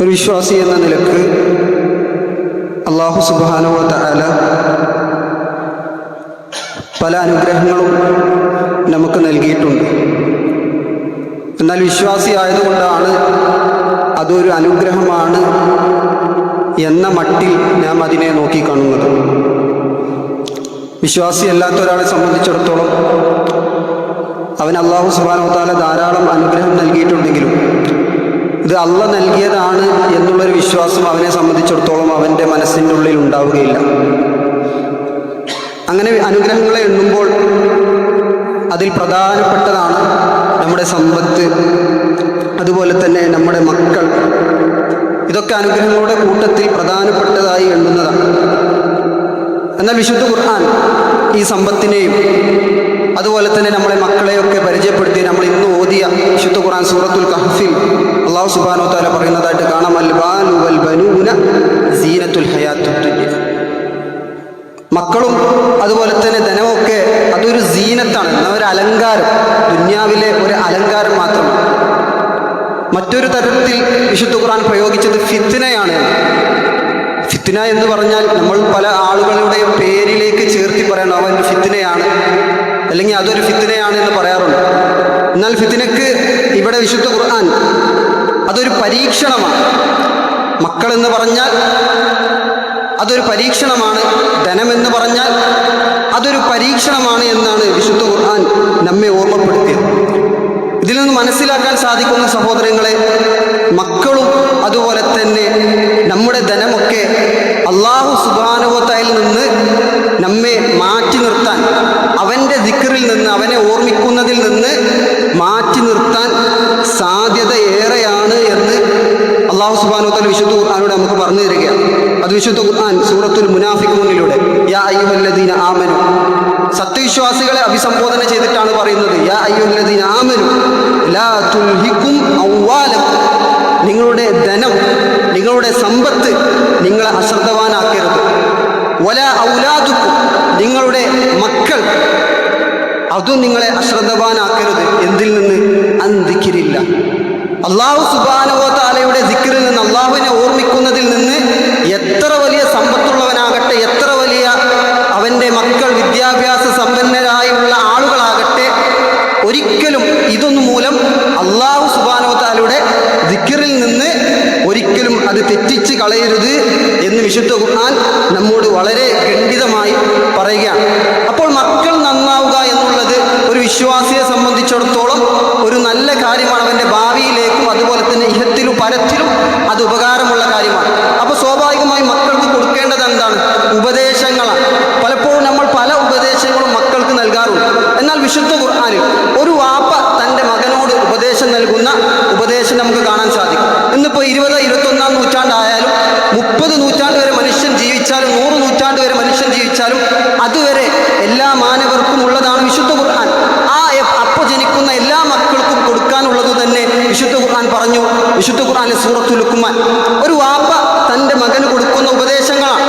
ഒരു വിശ്വാസി എന്ന നിലയ്ക്ക് അള്ളാഹു സുബാനോ തആല പല അനുഗ്രഹങ്ങളും നമുക്ക് നൽകിയിട്ടുണ്ട്. എന്നാൽ വിശ്വാസി ആയതുകൊണ്ടാണ് അതൊരു അനുഗ്രഹമാണ് എന്ന മട്ടിൽ ഞാൻ അതിനെ നോക്കിക്കാണുന്നത് വിശ്വാസി അല്ലാത്ത ഒരാളെ സംബന്ധിച്ചിടത്തോളം അവൻ അള്ളാഹു സുബാനുവത്താല ധാരാളം അനുഗ്രഹം നൽകിയിട്ടുണ്ടെങ്കിലും ഇത് അള്ള നൽകിയതാണ് എന്നുള്ളൊരു വിശ്വാസം അവനെ സംബന്ധിച്ചിടത്തോളം അവന്റെ മനസ്സിന്റെ ഉള്ളിൽ ഉണ്ടാവുകയില്ല. അങ്ങനെ അനുഗ്രഹങ്ങളെ എണ്ണുമ്പോൾ അതിൽ പ്രധാനപ്പെട്ടതാണ് നമ്മുടെ സമ്പത്ത് അതുപോലെ തന്നെ നമ്മുടെ മക്കൾ. ഇതൊക്കെ അനുഗ്രഹങ്ങളുടെ കൂട്ടത്തിൽ പ്രധാനപ്പെട്ടതായി എണ്ണുന്നതാണ്. എന്നാൽ വിശുദ്ധ ഖുർആൻ ഈ സമ്പത്തിനെയും അതുപോലെ തന്നെ നമ്മളെ മക്കളെയൊക്കെ പരിചയപ്പെടുത്തി നമ്മൾ ഇന്ന് ഓതിയ വിശുദ്ധ ഖുർആൻ സൂറത്തുൽ കഹഫിൽ അള്ളാഹു സുബാനോ താല പറയുന്നതായിട്ട് കാണാം. അൽ ബാലു ബനൂന സീനത്തുൽ മക്കളും അതുപോലെ തന്നെ ധനമൊക്കെ അതൊരു സീനത്താണ് എന്നാൽ ഒരു അലങ്കാരം. ദുന്യാവിലെ ഒരു അലങ്കാരം മാത്രമാണ്. മറ്റൊരു തരത്തിൽ വിശുദ്ധ ഖുർആൻ പ്രയോഗിച്ചത് ഫിത്തിനയാണ് ഫിത്തിന എന്ന് പറഞ്ഞാൽ നമ്മൾ പല ആളുകളുടെയും പേരിലേക്ക് ചേർത്തി പറയണം അവൻ ഫിത്തിനയാണ് അല്ലെങ്കിൽ അതൊരു ഫിത്തിനയാണ് എന്ന് പറയാറുണ്ട്. എന്നാൽ ഫിത്തിനക്ക് ഇവിടെ വിശുദ്ധ ഖുർആൻ അതൊരു പരീക്ഷണമാണ്. മക്കളെന്ന് പറഞ്ഞാൽ അതൊരു പരീക്ഷണമാണ്. ധനമെന്ന് പറഞ്ഞാൽ അതൊരു പരീക്ഷണമാണ് എന്നാണ് വിശുദ്ധ ഖുർആൻ നമ്മെ ഓർമ്മപ്പെടുത്തിയത്. ഇതിൽ നിന്ന് മനസ്സിലാക്കാൻ സാധിക്കുന്ന സഹോദരങ്ങളെ മക്കളും അതുപോലെ തന്നെ നമ്മുടെ ധനമൊക്കെ അള്ളാഹു സുബാനുവത്തയിൽ നിന്ന് വല ഔലാദുക്കും നിങ്ങളുടെ മക്കൾ. അതും നിങ്ങളെ അശ്രദ്ധവാനാക്കരുത്. എന്തിൽ നിന്ന്? അന്തിക്കിരില്ല അള്ളാഹു സുബാനവോത്താലയുടെ ദിക്കിൽ നിന്ന് അള്ളാഹുവിനെ ഓർമ്മിക്കുന്നതിൽ നിന്ന് എത്ര വലിയ സമ്പത്തുള്ളവനാകട്ടെ എത്ര വലിയ അവന്റെ മക്കൾ വിദ്യാഭ്യാസ സമ്പന്നരായുള്ള ആളുകളാകട്ടെ ഒരിക്കലും ഇതൊന്നു മൂലം അള്ളാഹു സുബാനവത്താലയുടെ ദിക്കിറിൽ നിന്ന് ഒരിക്കലും അത് തെറ്റിച്ച് കളയരുത്. വിശുദ്ധ ഖുർആൻ നമ്മോട് വളരെ ഖണ്ഡിതമായി പറയുകയാണ്. അപ്പോൾ മക്കൾ നന്നാവുക എന്നുള്ളത് ഒരു വിശ്വാസിയെ സംബന്ധിച്ചിടത്തോളം ഒരു നല്ല കാര്യമാണ് അവന്റെ ഭാവിയിലേക്കും അതുപോലെ തന്നെ ഇഹത്തിലും പരത്തിലും അത് ഉപകാരമുള്ള കാര്യമാണ് അപ്പോൾ സ്വാഭാവികമായി മക്കൾക്ക് കൊടുക്കേണ്ടത് എന്താണ് ഉപദേശങ്ങളാണ് പലപ്പോഴും നമ്മൾ പല ഉപദേശങ്ങളും മക്കൾക്ക് നൽകാറുണ്ട് എന്നാൽ വിശുദ്ധ ഖുർആാനിൽ ഒരു വാപ്പ തന്റെ മകനോട് ഉപദേശം നൽകുന്ന ഉപദേശം നമുക്ക് കാണാൻ സാധിക്കും ഇന്നിപ്പോൾ ഇരുപത് ഇരുപത്തൊന്നാം നൂറ്റാണ്ടായാലും മുപ്പത് നൂറ്റാണ്ട് വരെ മനുഷ്യൻ ജീവിച്ചാലും നൂറ് നൂറ്റാണ്ട് വരെ മനുഷ്യൻ ജീവിച്ചാലും അതുവരെ എല്ലാ മാനവർക്കും ഉള്ളതാണ് വിശുദ്ധ ഖുർആൻ ആ എ- അപ്പോൾ ജനിക്കുന്ന എല്ലാ മക്കൾക്കും കൊടുക്കാനുള്ളത് തന്നെ വിശുദ്ധ ഖുർആൻ പറഞ്ഞു വിശുദ്ധ ഖുർആനിലെ സൂറത്തുൽ കുമാൻ ഒരു വാപ്പ തന്റെ മകന് കൊടുക്കുന്ന ഉപദേശങ്ങളാണ്.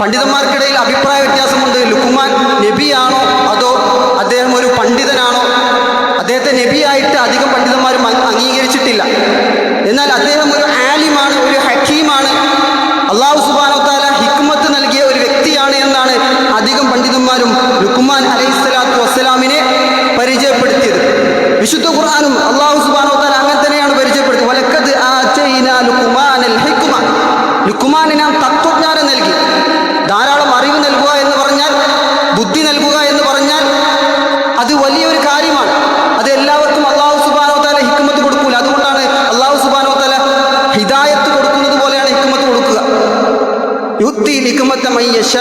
പണ്ഡിതന്മാർക്കിടയിൽ അഭിപ്രായ വ്യത്യാസമുണ്ട്. ലുക്കുമാൻ നബിയാണോ അതോ അദ്ദേഹം ഒരു പണ്ഡിതനാണോ? അദ്ദേഹത്തെ നബിയായിട്ട് അധികം പണ്ഡിതന്മാരും അംഗീകരിച്ചിട്ടില്ല എന്നാൽ അദ്ദേഹം ഒരു ആലിമാണ് ഒരു ഹക്കീമാണ് അള്ളാഹു സുബാനോ താല ഹിക്മത്ത് നൽകിയ ഒരു വ്യക്തിയാണ് എന്നാണ് അധികം പണ്ഡിതന്മാരും ലുക്കുമാൻ അലൈഹിസ്സലാത്തു വസ്സലാമിനെ പരിചയപ്പെടുത്തിയത് വിശുദ്ധ ഖുർആാനും അള്ളാഹു സുബാനോ താല അങ്ങനെ തന്നെയാണ് പരിചയപ്പെടുത്തിയത് വലക്കത് ആറ്റൈനാ ലുക്കുമാനൽ ഹിക്മ ലുക്കുമാന് നാം തത്വജ്ഞാനം നൽകി. ധാരാളം അറിവ് നൽകുക എന്ന് പറഞ്ഞാൽ ബുദ്ധി നൽകുക എന്ന് പറഞ്ഞാൽ അത് വലിയൊരു കാര്യമാണ്. അത് എല്ലാവർക്കും അള്ളാഹു സുബാനോ ഹിക്മത്ത് ഹിക്കുമത്ത് കൊടുക്കൂല. അതുകൊണ്ടാണ് അള്ളാഹു സുബാനോ താല ഹിദായത്ത് കൊടുക്കുന്നത് പോലെയാണ് ഹിക്കുമത്ത് കൊടുക്കുക. യുക്തി ഹിക്കുമത്ത മയ്യശ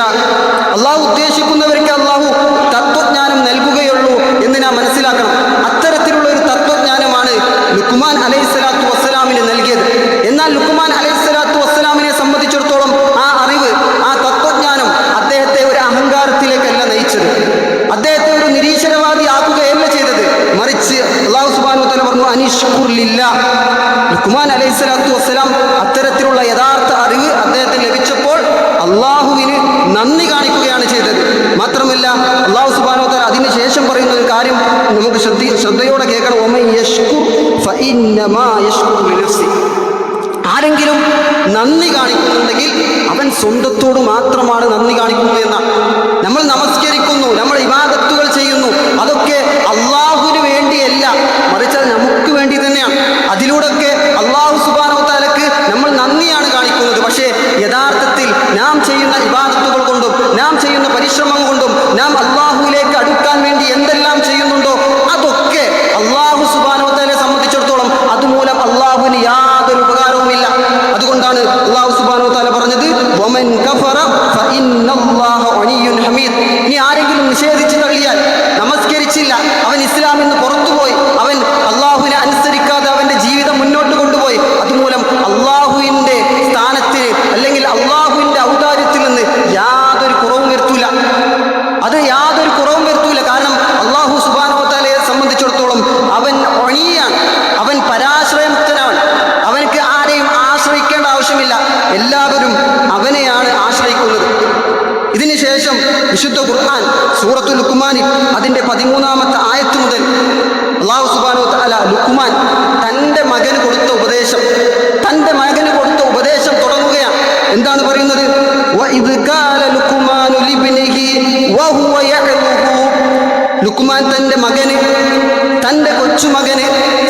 അള്ളാഹു ഉദ്ദേശിക്കുന്നവർക്ക് അള്ളാഹു തത്വജ്ഞാനം നൽകുകയുള്ളൂ എന്ന് നാം മനസ്സിലാക്കണം അത്തരത്തിലുള്ള ഒരു തത്വജ്ഞാനമാണ് ലുക്കുമാൻ അലൈഹി സ്വലാത്തു വസ്സലാമിന് നൽകിയത് എന്നാൽ ലുക്കുമാൻ അലൈഹി സ്വലാത്തു വസ്സലാമിനെ സംബന്ധിച്ചിടത്തോളം ആ അറിവ് ആ തത്വജ്ഞാനം അദ്ദേഹത്തെ ഒരു അഹങ്കാരത്തിലേക്കല്ല നയിച്ചത് അദ്ദേഹത്തെ ഒരു നിരീശ്വരവാദി ആക്കുകയല്ല ചെയ്തത് മറിച്ച് അള്ളാഹു സുബാനു തല പറഞ്ഞു അനിഷ്കുറില്ല ലുക്കുമാൻ അലൈഹി സ്വലാത്തു വസ്സലാം അത്തരത്തിലുള്ള യഥാർത്ഥ അറിവ് അദ്ദേഹത്തിന് ലഭിച്ചപ്പോൾ അള്ളാഹുവിന് നന്ദി കാണിക്കുകയാണ് ചെയ്തത്. മാത്രമല്ല അള്ളാഹു സുബാനോ തല അതിനുശേഷം പറയുന്ന ഒരു കാര്യം നമുക്ക് ശ്രദ്ധ ശ്രദ്ധയോടെ കേൾക്കണം. ആരെങ്കിലും. നന്ദി കാണിക്കുന്നുണ്ടെങ്കിൽ അവൻ സ്വന്തത്തോട് മാത്രമാണ് നന്ദി കാണിക്കുന്നത്.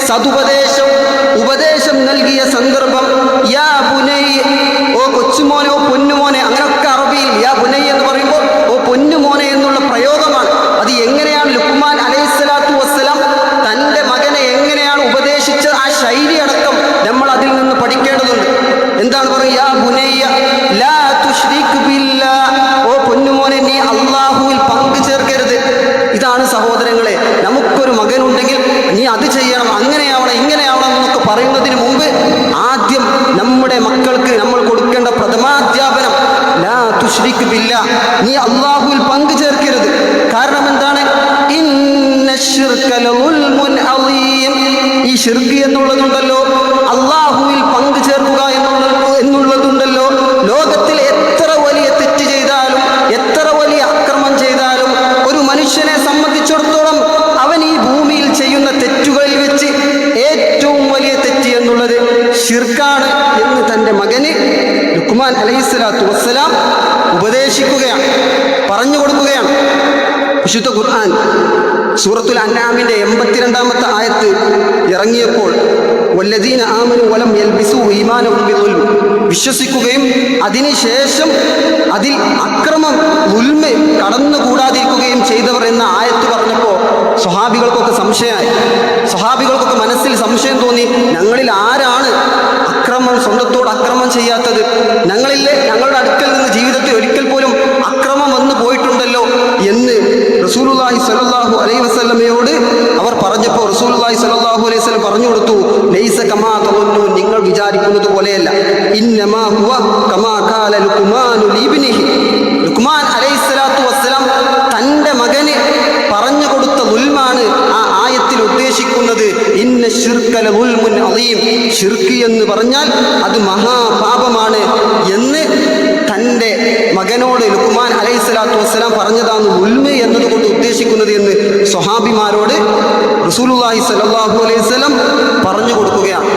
സതുപദേശം ഉപദേശം നൽകിയ സന്ദർഭം ഷിർക്ക് എന്നുള്ളതുണ്ടല്ലോ. അള്ളാഹുവിൽ പങ്കു ചേർക്കുക എന്നുള്ളത് എന്നുള്ളതുണ്ടല്ലോ. ലോകത്തിൽ എത്ര വലിയ തെറ്റ് ചെയ്താലും എത്ര വലിയ അക്രമം ചെയ്താലും ഒരു മനുഷ്യനെ സംബന്ധിച്ചിടത്തോളം അവൻ ഈ ഭൂമിയിൽ ചെയ്യുന്ന തെറ്റുകളിൽ വെച്ച് ഏറ്റവും വലിയ തെറ്റ് എന്നുള്ളത് ഷിർക്കാണ് എന്ന് തന്റെ മകന് ലുക്മാൻ അലൈഹിസ്ലാത്തു വസ്സലാം ഉപദേശിക്കുകയാണ് പറഞ്ഞു കൊടുക്കുകയാണ്. വിശുദ്ധ ഖുർആൻ സൂറത്തുൽ അന്നാമിന്റെ എൺപത്തിരണ്ടാമത്തെ ആയത്ത് ഇറങ്ങിയപ്പോൾ വല്ലദീന ആമനു വലം യൽബിസു ഈമാനവും വിശ്വസിക്കുകയും അതിനുശേഷം അതിൽ അക്രമം ഉൽമ കടന്നുകൂടാതിരിക്കുകയും ചെയ്തവർ എന്ന ആയത്ത് പറഞ്ഞപ്പോൾ സ്വഹാബികൾക്കൊക്കെ സംശയമായി. സ്വഹാബികൾക്കൊക്കെ മനസ്സിൽ സംശയം തോന്നി ഞങ്ങളിൽ ആരാണ് അക്രമം സ്വന്തത്തോട് അക്രമം ചെയ്യാത്തത്? ഞങ്ങളിലെ ഞങ്ങളുടെ അടുക്കൽ നിന്ന് ജീവിതത്തിൽ ഒരിക്കൽ പോലും അക്രമം വന്നു പോയിട്ടുണ്ടല്ലോ? എന്ന് റസൂലുള്ളാഹി സ്വല്ലല്ലാഹു അലൈഹി പറഞ്ഞു കൊടുത്തു ലൈസ കമാ തവന്നു നിങ്ങൾ വിചാരിക്കുന്നത് പോലെയല്ല. ഇന്നമാ ഹുവ കമാ ഖാല ലുക്മാനു ലിബ്നിഹി. ലുക്മാൻ അലൈഹിസ്സലാത്തു വസ്സലാം തന്റെ മകന് പറഞ്ഞു കൊടുത്ത ഉൽമാണ് ആ ആയത്തിൽ ഉദ്ദേശിക്കുന്നത്. ഇന്ന ഷിർക്കല ഉൽമുൻ അലീം ഷിർക്ക് എന്ന് പറഞ്ഞാൽ അത് മഹാപാപമാണ് എന്ന് തന്റെ മകനോട് ലുക്മാൻ അലൈഹി സ്വലാത്തു വസ്സലാം പറഞ്ഞതാണ് ഉൽമ എന്നതുകൊണ്ട് ഉദ്ദേശിക്കുന്നത് എന്ന് സ്വഹാബിമാരോട് റസൂലുള്ളാഹി സല്ലല്ലാഹു അലൈഹി വസല്ലം പറഞ്ഞു കൊടുക്കുകയാണ്.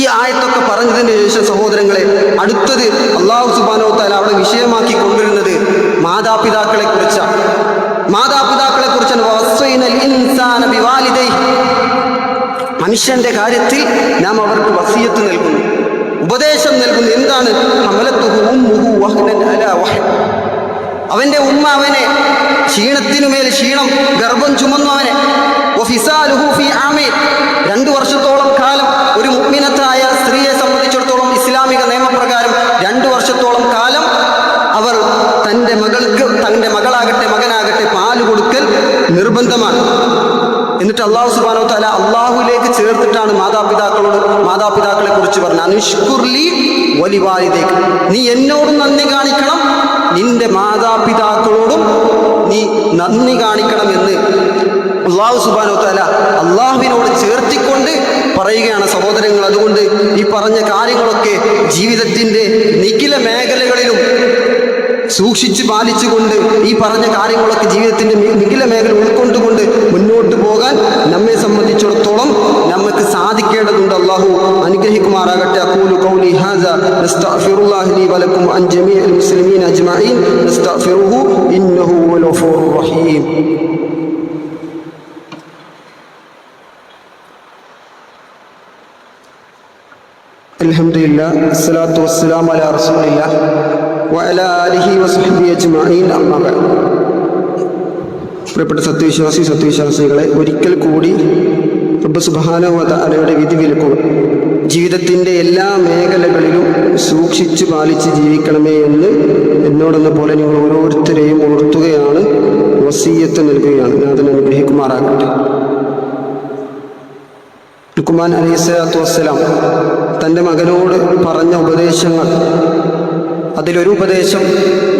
ഈ ആയത്തൊക്കെ പറഞ്ഞതിന് ശേഷം സഹോദരങ്ങളെ അടുത്തത് അള്ളാഹു സുബാനോ താല അവിടെ വിഷയമാക്കി കൊണ്ടുവരുന്നത് മാതാപിതാക്കളെ കുറിച്ചാണ്. മാതാപിതാക്കളെ കുറിച്ചാണ്. മനുഷ്യന്റെ കാര്യത്തിൽ നാം അവർക്ക് വസീയത്ത് നൽകുന്നു. ഉപദേശം നൽകുന്നു. എന്താണ്? അവന്റെ ഉമ്മ അവനെ ക്ഷീണത്തിനുമേൽ ക്ഷീണം ഗർഭം ചുമന്നു അവനെ. രണ്ടു വർഷത്തോളം കാലം ഒരു മുഗ്മിനത്തായ സ്ത്രീയെ സംബന്ധിച്ചിടത്തോളം ഇസ്ലാമിക നിയമപ്രകാരം രണ്ടു വർഷത്തോളം കാലം അവർ തന്റെ മകൾക്ക് തന്റെ മകളാകട്ടെ മകനാകട്ടെ പാൽ കൊടുക്കൽ നിർബന്ധമാണ്. എന്നിട്ട് അള്ളാഹു സുബാനോ തല അള്ളാഹുലേക്ക് ചേർത്തിട്ടാണ് മാതാപിതാക്കളോട് മാതാപിതാക്കളെ കുറിച്ച് പറഞ്ഞത്. അനുഷ്കുർലി വലിവാലിതേക്ക് നീ എന്നോടും നന്ദി കാണിക്കണം എന്ന് അള്ളാഹു സുബാനോ തല അള്ളാഹുവിനോട് ചേർത്തിക്കൊണ്ട് പറയുകയാണ് സഹോദരങ്ങൾ. അതുകൊണ്ട് ഈ പറഞ്ഞ കാര്യങ്ങളൊക്കെ ജീവിതത്തിന്റെ നിഖില മേഖലകളിലും സൂക്ഷിച്ച് പാലിച്ചുകൊണ്ട് ഈ പറഞ്ഞ കാര്യങ്ങളൊക്കെ ജീവിതത്തിന്റെ നിഖില മേഖല ഉൾക്കൊണ്ടുകൊണ്ട് മുന്നോട്ട് പോകാൻ നമ്മെ സംബന്ധിച്ചിടത്തോളം നമുക്ക് സാധിക്കേണ്ടതുണ്ട്. അള്ളാഹു അനുഗ്രഹിക്കുമാറാകട്ടെ. അക്കൂലു കൗലി ഹാസ നസ്തഗ്ഫിറുല്ലാഹി വലക്കും അൻ ജമീഇൽ മുസ്ലിമീൻ അജ്മഈൻ. നസ്തഗ്ഫിറുഹു ഇന്നഹു الرحيم الحمد لله الصلاة والسلام على رسول الله وعلى ആലിഹി وصحبه അജ്മഈൻ أما بعد പ്രിയപ്പെട്ട സത്യവിശ്വാസി സത്യവിശ്വാസികളെ ഒരിക്കൽ കൂടി റബ്ബ് അലയുടെ വിധി വിലക്കുക ജീവിതത്തിന്റെ എല്ലാ മേഖലകളിലും സൂക്ഷിച്ചു പാലിച്ച് ജീവിക്കണമേ എന്ന് എന്നോടെന്ന പോലെ നിങ്ങൾ ഓരോരുത്തരെയും വസീയത്ത് നൽകുകയാണ് അതിനെ അനുഗ്രഹിക്കുമാറാകട്ടെ. ലുക്കുമാൻ അലൈഹി സ്വലാത്തു വസ്സലാം തന്റെ മകനോട് പറഞ്ഞ ഉപദേശങ്ങൾ അതിലൊരു ഉപദേശം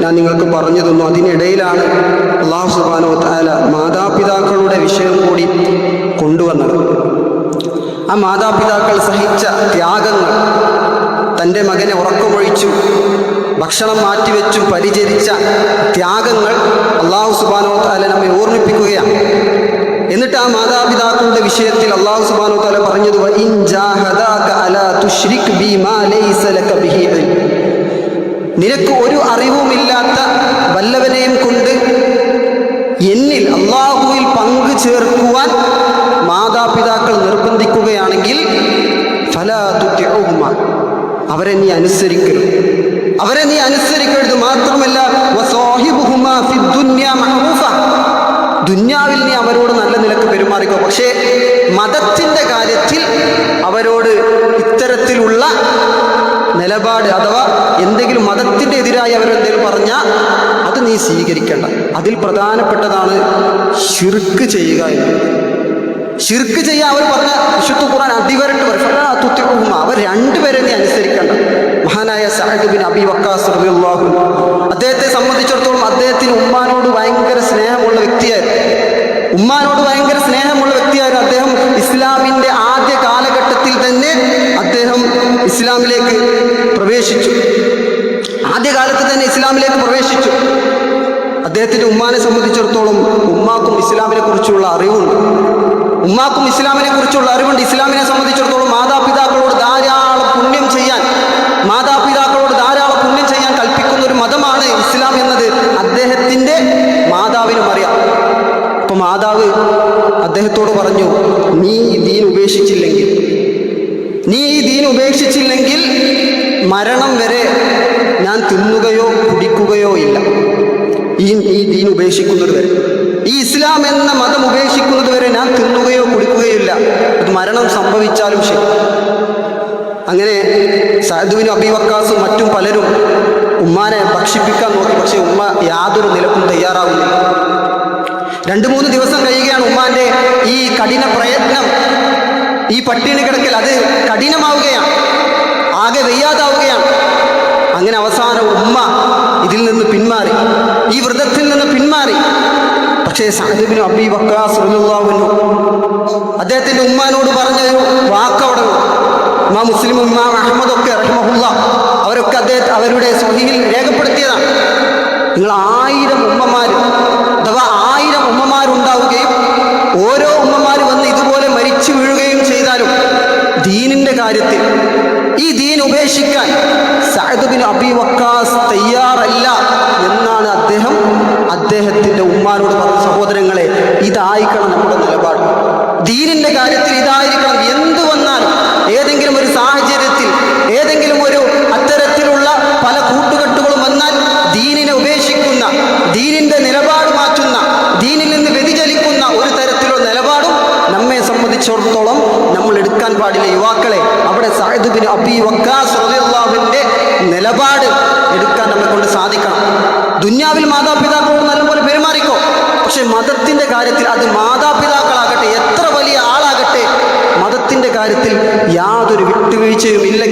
ഞാൻ നിങ്ങൾക്ക് പറഞ്ഞു തന്നു. അതിനിടയിലാണ് അള്ളാഹു സുബാനോ താല മാതാപിതാക്കളുടെ വിഷയം കൂടി കൊണ്ടുവന്നത്. ആ മാതാപിതാക്കൾ സഹിച്ച ത്യാഗങ്ങൾ തന്റെ മകനെ ഉറക്കമൊഴിച്ചു. ഭക്ഷണം മാറ്റിവെച്ചും പരിചരിച്ച ത്യാഗങ്ങൾ അള്ളാഹു സുബാനോ താല നമ്മെ ഓർമ്മിപ്പിക്കുകയാണ് എന്നിട്ട് ആ മാതാപിതാക്കളുടെ വിഷയത്തിൽ അള്ളാഹു സുബാനോ താല പറഞ്ഞത്. നിനക്ക് ഒരു അറിവുമില്ലാത്ത വല്ലവനെയും കൊണ്ട് എന്നിൽ അള്ളാഹുവിൽ പങ്കു ചേർക്കുവാൻ മാതാപിതാക്കൾ നിർബന്ധിക്കുകയാണെങ്കിൽ ഫലാ. അവരെ നീ അനുസരിക്കരുത് അവരെ നീ അനുസരിക്കരുത് മാത്രമല്ല. ദുന്യാവിൽ നീ അവരോട് നല്ല നിലയ്ക്ക് പെരുമാറിക്കോ. പക്ഷേ മതത്തിന്റെ കാര്യത്തിൽ അവരോട് ഇത്തരത്തിലുള്ള നിലപാട് അഥവാ എന്തെങ്കിലും മതത്തിന്റെ എതിരായി അവരെന്തെങ്കിലും പറഞ്ഞാൽ അത് നീ സ്വീകരിക്കേണ്ട. അതിൽ പ്രധാനപ്പെട്ടതാണ് ഷിർക്ക് ചെയ്യുക എന്ന്. ഷിർക്ക് ചെയ്യാൻ അവർ പറഞ്ഞ വിശുദ്ധ ഖുർആൻ അടിവരട്ട് പറയും. അവർ രണ്ടുപേരെ ബിൻ അബി വക്കാസ്. അദ്ദേഹത്തെ സംബന്ധിച്ചിടത്തോളം അദ്ദേഹത്തിന് ഉമ്മാനോട് ഭയങ്കര സ്നേഹമുള്ള വ്യക്തിയായിരുന്നു ഉമ്മാനോട് ഭയങ്കര സ്നേഹമുള്ള വ്യക്തിയായിരുന്നു അദ്ദേഹം. ഇസ്ലാമിന്റെ ആദ്യ കാലഘട്ടത്തിൽ തന്നെ അദ്ദേഹം ഇസ്ലാമിലേക്ക് പ്രവേശിച്ചു. ആദ്യകാലത്ത് തന്നെ ഇസ്ലാമിലേക്ക് പ്രവേശിച്ചു. അദ്ദേഹത്തിന്റെ ഉമ്മാനെ സംബന്ധിച്ചിടത്തോളം ഉമ്മാക്കും ഇസ്ലാമിനെ കുറിച്ചുള്ള അറിവുണ്ട്. ഉമ്മാക്കും ഇസ്ലാമിനെ കുറിച്ചുള്ള അറിവുണ്ട്. ഇസ്ലാമിനെ സംബന്ധിച്ചിടത്തോളം ധാരാളം പുണ്യം ചെയ്യാൻ മാതാപിതാക്കളോട് ധാരാളം പുണ്യം ചെയ്യാൻ കൽപ്പിക്കുന്ന ഒരു മതമാണ് ഇസ്ലാം എന്നത് അദ്ദേഹത്തിന്റെ മാതാവിനും അറിയാം അപ്പൊ മാതാവ് അദ്ദേഹത്തോട് പറഞ്ഞു നീ ഈ ദീൻ ഉപേക്ഷിച്ചില്ലെങ്കിൽ നീ ഈ ദീൻ ഉപേക്ഷിച്ചില്ലെങ്കിൽ മരണം വരെ ഞാൻ തിന്നുകയോ കുടിക്കുകയോ ഇല്ല. ഈ ഈ ദീൻ ഉപേക്ഷിക്കുന്നത് വരെ. ഈ ഇസ്ലാം എന്ന മതം ഉപേക്ഷിക്കുന്നത് വരെ ഞാൻ തിന്നുകയോ കുടിക്കുകയോ ഇല്ല. അത് മരണം സംഭവിച്ചാലും ശരി. അങ്ങനെ സഹദുവിനും അബിവക്കാസും മറ്റും പലരും ഉമ്മാനെ ഭക്ഷിപ്പിക്കാൻ നോക്കി. പക്ഷേ ഉമ്മ യാതൊരു നിലക്കും തയ്യാറാവുന്നില്ല. രണ്ട് മൂന്ന് ദിവസം കഴിയുകയാണ് ഉമ്മാന്റെ ഈ കഠിന പ്രയത്നം. ഈ പട്ടിണി കിടക്കൽ അത് കഠിനമാവുകയാണ്. ആകെ വയ്യാതാവുകയാണ്. അങ്ങനെ അവസാന ഉമ്മ ഇതിൽ നിന്ന് പിന്മാറി. ഈ വ്രതത്തിൽ നിന്ന് പിന്മാറി. പക്ഷേ സാഹിബിനും അബി വക്കാസ് അദ്ദേഹത്തിന്റെ ഉമ്മാനോട് പറഞ്ഞ ഒരു വാക്കവിടെ ഇമാം മുസ്ലിം ഇമാം അഹമ്മദ് ഒക്കെ റഹ്മഹുല്ല. അവരൊക്കെ അദ്ദേഹത്തെ അവരുടെ സ്വഹിയിൽ രേഖപ്പെടുത്തിയതാണ് സഅദ് അബി വക്കാസ് തയ്യാറല്ല എന്നാണ് അദ്ദേഹം അദ്ദേഹത്തിന്റെ ഉമ്മാനോട് പറഞ്ഞ സഹോദരങ്ങളെ ഇതായിരിക്കണം നമ്മുടെ നിലപാട്. ദീനിന്റെ കാര്യത്തിൽ ഇതായിരിക്കണം. എന്ത് വന്നാൽ ഏതെങ്കിലും ഒരു സാഹചര്യത്തിൽ ഏതെങ്കിലും ഒരു അത്തരത്തിലുള്ള പല കൂട്ടുകെട്ടുകളും വന്നാൽ ദീനിനെ ഉപേക്ഷിക്കുന്ന ദീനിന്റെ നിലപാട് മാറ്റുന്ന ദീനിൽ നിന്ന് വ്യതിചലിക്കുന്ന ഒരു തരത്തിലുള്ള നിലപാടും നമ്മെ സംബന്ധിച്ചിടത്തോളം നമ്മൾ എടുക്കാൻ പാടില്ല. യുവാക്കളെ അവിടെ സാഹിദുബിന് അബി വക്കാസ് നിലപാട് എടുക്കാൻ നമ്മളെ കൊണ്ട് സാധിക്കണം. ദുന്യാവിൽ മാതാപിതാക്കളോട് നല്ലപോലെ പെരുമാറിക്കോ. പക്ഷെ മതത്തിന്റെ കാര്യത്തിൽ അത് മാതാപിതാക്കളാകട്ടെ എത്ര വലിയ ആളാകട്ടെ മതത്തിന്റെ കാര്യത്തിൽ യാതൊരു വിട്ടുവീഴ്ചയും ഇല്ല